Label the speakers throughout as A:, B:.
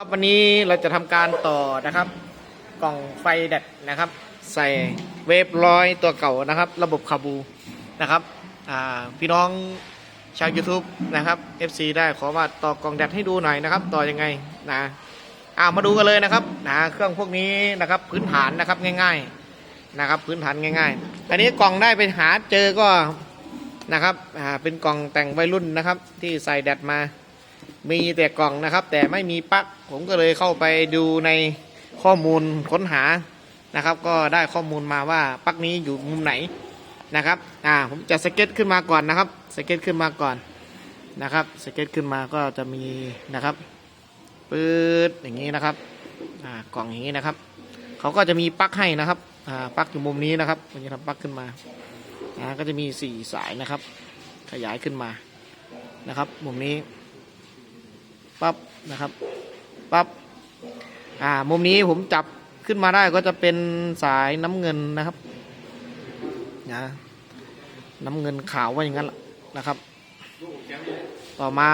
A: ครับวันนี้เราจะทำการต่อนะครับ กล่องไฟแดดนะครับ ใส่เวฟร้อยตัวเก่านะครับ ระบบคาบูนะครับพี่น้องชาว YouTube นะครับ FC ได้ขอว่าต่อกล่องแดดให้ดูหน่อยนะครับ ต่อยังไงนะอามาดูกันเลยนะครับนะเครื่องพวกนี้นะครับพื้นฐานนะครับง่าย ๆนะครับ พื้นฐานง่าย ๆ อันนี้กล่องได้ไปหาเจอก็นะครับอ่าเป็นกล่องแต่งวัยรุ่นนะครับ ที่ใส่แดดมา มีแต่กล่องนะครับ แต่ไม่มีปลั๊กผมก็เลยเข้าไปดูในข้อมูลค้นหานะครับ ก็ได้ข้อมูลมาว่าปลั๊กนี้อยู่มุมไหนนะครับอ่าผมจะสเก็ตขึ้นมาก่อนนะครับ สเก็ตขึ้นมาก่อนนะครับ สเก็ตขึ้นมาก็จะมีนะครับปืดอย่างนี้นะครับอ่ากล่องอย่างนี้นะครับเขาก็จะมีปลั๊กให้นะครับอ่าปลั๊กอยู่มุมนี้นะครับผมจะทำปลั๊กขึ้นมาอ่าก็จะมีสี่สายนะครับ ขยายขึ้นมานะครับ มุมนี้ ปั๊บนะครับปั๊บอ่ามุมนี้ผมจับขึ้นมาได้ก็จะเป็นสายน้ำเงินนะครับนะน้ำเงินขาวว่าอย่างนั้นล่ะนะครับ ต่อมา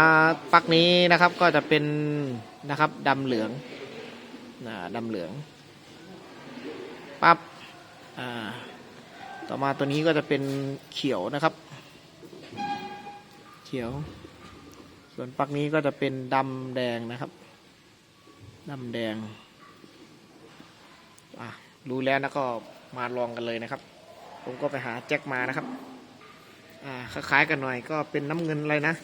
A: ปักนี้นะครับก็จะเป็นนะครับดำเหลืองนะดำเหลืองปั๊บอ่าต่อมาตัวนี้ก็จะเป็นเขียวนะครับ เขียว ส่วนปลั๊กนี้ก็จะเป็นดำแดงนะครับดำแดงอะรู้แล้วนะก็มาลองกันเลยนะครับ ผมก็ไปหาแจ็คมานะครับ อ่าคล้ายๆกันหน่อยก็เป็นน้ำเงินอะไรนะ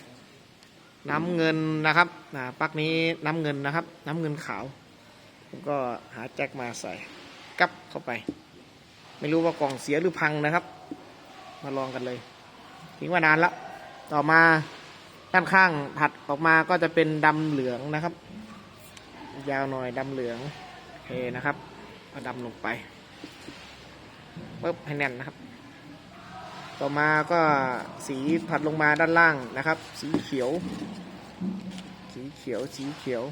A: น้ำเงินนะครับอ่าปลั๊กนี้น้ำเงินนะครับ น้ำเงินขาว ผมก็หาแจ็คมาใส่กับเข้าไป ไม่รู้ว่ากล่องเสียหรือพังนะครับ มาลองกันเลยทิ้งว่านานละต่อมา ด้านข้างถัดออกมาก็จะเป็นดำเหลืองนะครับ ยาวหน่อยดำเหลืองโอเคนะครับเอาดำลงไปปึ๊บให้แน่นนะครับ ต่อมาก็สีถัดลงมาด้านล่างนะครับ สีเขียว สีเขียวสีเขียว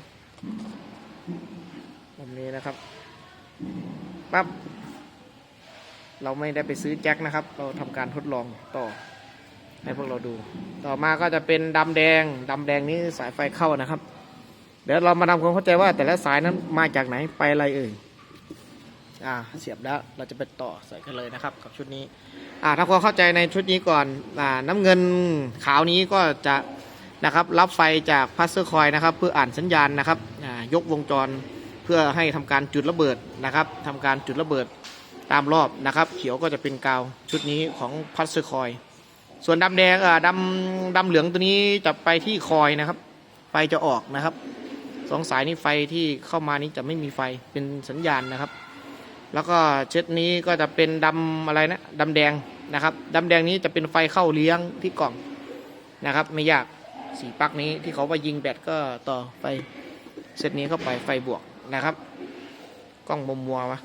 A: แบบนี้นะครับปั๊บเราไม่ได้ไปซื้อแจ็คนะครับ เราทำการทดลองต่อ ให้พวกเราดู ต่อมาก็จะเป็นดำแดงดำแดงนี้สายไฟเข้านะครับ เดี๋ยวเรามาทำความเข้าใจว่าแต่ละสายนั้นมาจากไหนไปอะไรเอ่ยอ่าเสียบแล้วเราจะไปต่อใส่กันเลยนะครับ กับชุดนี้อ่าถ้าความเข้าใจในชุดนี้ก่อนอ่าน้ำเงินขาวนี้ก็จะนะครับรับไฟจากพัสเซอร์คอยนะครับ เพื่ออ่านสัญญาณนะครับอ่ายกวงจรเพื่อให้ทำการจุดระเบิดนะครับทำการจุดระเบิดตามรอบนะครับ เขียวก็จะเป็นกาวชุดนี้ของพัสเซอร์คอย ส่วนดำแดงอ่าดำดำเหลืองตัวนี้จะไปที่คอยนะครับ ไฟจะออกนะครับสองสายนี้ไฟที่เข้ามานี้จะไม่มีไฟเป็นสัญญาณนะครับ แล้วก็เช็ดนี้ก็จะเป็นดำอะไรนะดำแดงนะครับดำแดงนี้จะเป็นไฟเข้าเลี้ยงที่กล่องนะครับ ไม่ยากสีปักนี้ที่เขาว่ายิงแบตก็ต่อไฟเซตนี้เข้าไปไฟบวกนะครับ กล้องมัวมัววะ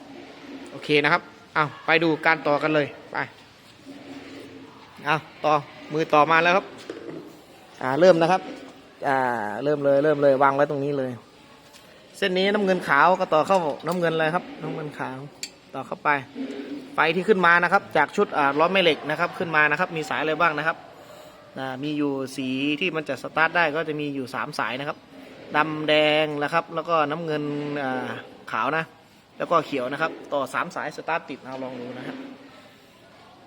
A: โอเคนะครับเอาไปดูการต่อกันเลยไป เอาต่อมือต่อมาแล้วครับ อ่าเริ่มนะครับ อ่าเริ่มเลยเริ่มเลยวางไว้ตรงนี้เลย เส้นนี้น้ำเงินขาวก็ต่อเข้าน้ำเงินเลยครับน้ำเงินขาวต่อเข้าไป ไฟที่ขึ้นมานะครับ จากชุดอ่าล้อแม่เหล็กนะครับ ขึ้นมานะครับ มีสายอะไรบ้างนะครับอ่ามีอยู่สีที่มันจะสตาร์ทได้ก็จะมีอยู่สามสายนะครับดำแดงนะครับ แล้วก็น้ำเงินอ่าขาวนะ แล้วก็เขียวนะครับ ต่อสามสายสตาร์ทติดเอาลองดูนะครับ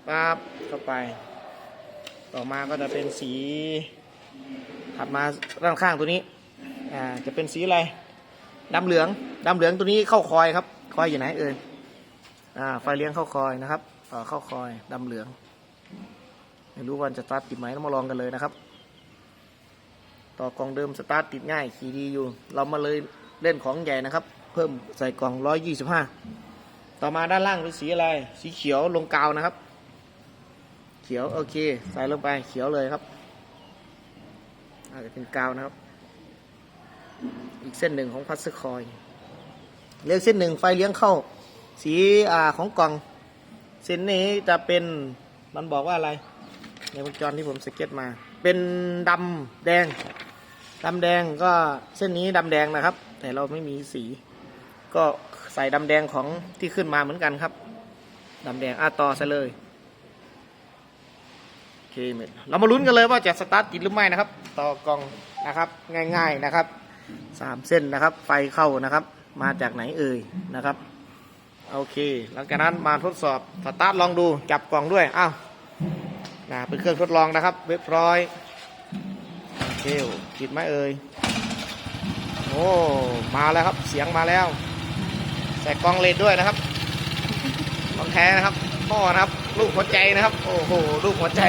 A: ปั๊บเข้าไป ต่อมาก็จะเป็นสีถัดมาด้านข้างตัวนี้อ่าจะเป็นสีอะไรดำเหลืองดำเหลืองตัวนี้เข้าคอยครับ คอยอยู่ไหนเอ่ยอ่าไฟเลี้ยงเข้าคอยนะครับต่อเข้าคอยดำเหลืองไม่รู้ว่าจะสตาร์ทติดไหมต้องมาลองกันเลยนะครับ ต่อกล่องเดิมสตาร์ทติดง่ายขี่ดีอยู่ เรามาเลยเล่นของใหญ่นะครับ เพิ่มใส่กล่อง 125 ต่อมาด้านล่างเป็นสีอะไร สีเขียวลงกาวนะครับ เขียวโอเค ใส่ลงไปเขียวเลยครับ อาจจะเป็นกาวนะครับ อีกเส้นหนึ่งของพัสคอยเรียกเส้นหนึ่งไฟเลี้ยงเข้า สีอ่าของกล่อง เส้นนี้จะเป็นมันบอกว่าอะไร ในวงจรที่ผมสเก็ตมา เป็นดำแดงดำแดงก็เส้นนี้ดำแดงนะครับ แต่เราไม่มีสี ก็ใส่ดำแดงของที่ขึ้นมาเหมือนกันครับดำแดงอะต่อซะเลย เคเมดเรามาลุ้นกันเลยว่าจะสตาร์ทติดหรือไม่นะครับ ต่อกล่องนะครับง่าย ๆนะครับสามเส้นนะครับ ไฟเข้านะครับ มาจากไหนเอ่ยนะครับโอเค หลังจากนั้นมาทดสอบสตาร์ทลองดูจับกล่องด้วยอ้าวนะเป็นเครื่องทดลองนะครับ เรียบร้อยโอเคผิดไหมเอ่ยโอ้มาแล้วครับเสียงมาแล้ว ใส่กล้องเลนด้วยนะครับกล้องแท้นะครับพ่อนะครับ ลูกหัวใจนะครับ โอ้โหลูกหัวใจ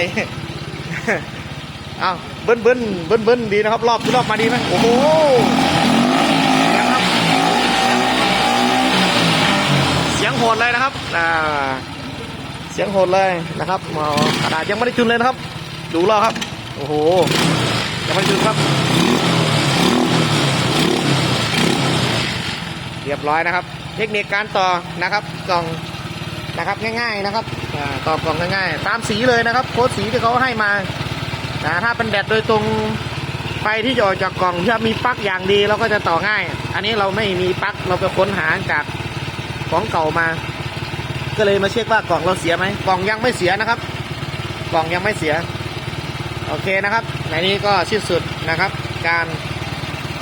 A: อ้าวเบิ้ลเบิ้ลเบิ้ลเบิ้ลดีนะครับ รอบรอบมาดีไหมโอ้โหเสียงครับเสียงโหดเลยนะครับอ่าเสียงโหดเลยนะครับอ๋อกระดาษยังไม่ได้จุนเลยนะครับ ดูรอบครับ โอ้โหยังไม่ได้จุนครับเรียบร้อยนะครับ เทคนิคการต่อนะครับกล่องนะครับง่าย ๆนะครับ ต่อกล่องง่ายๆตามสีเลยนะครับ โค้ดสีที่เขาให้มาถ้าเป็นแดดโดยตรงไฟที่จะออกจากกล่องที่มีปลั๊กอย่างดีเราก็จะต่อง่าย อันนี้เราไม่มีปลั๊กเราไปค้นหาจากของเก่ามา ก็เลยมาเช็คว่ากล่องเราเสียไหมกล่องยังไม่เสียนะครับ กล่องยังไม่เสีย โอเคนะครับ ในนี้ก็สิ้นสุดนะครับ การ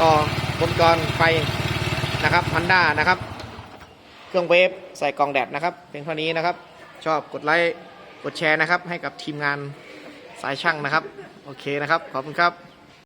A: ต่อวงจรไฟนะครับฮันด้านะครับ เครื่องเวฟใส่กล่องแดดนะครับเป็นเท่านี้นะครับ ชอบกดไลค์กดแชร์นะครับ ให้กับทีมงานสายช่างนะครับ โอเคนะครับ ขอบคุณครับ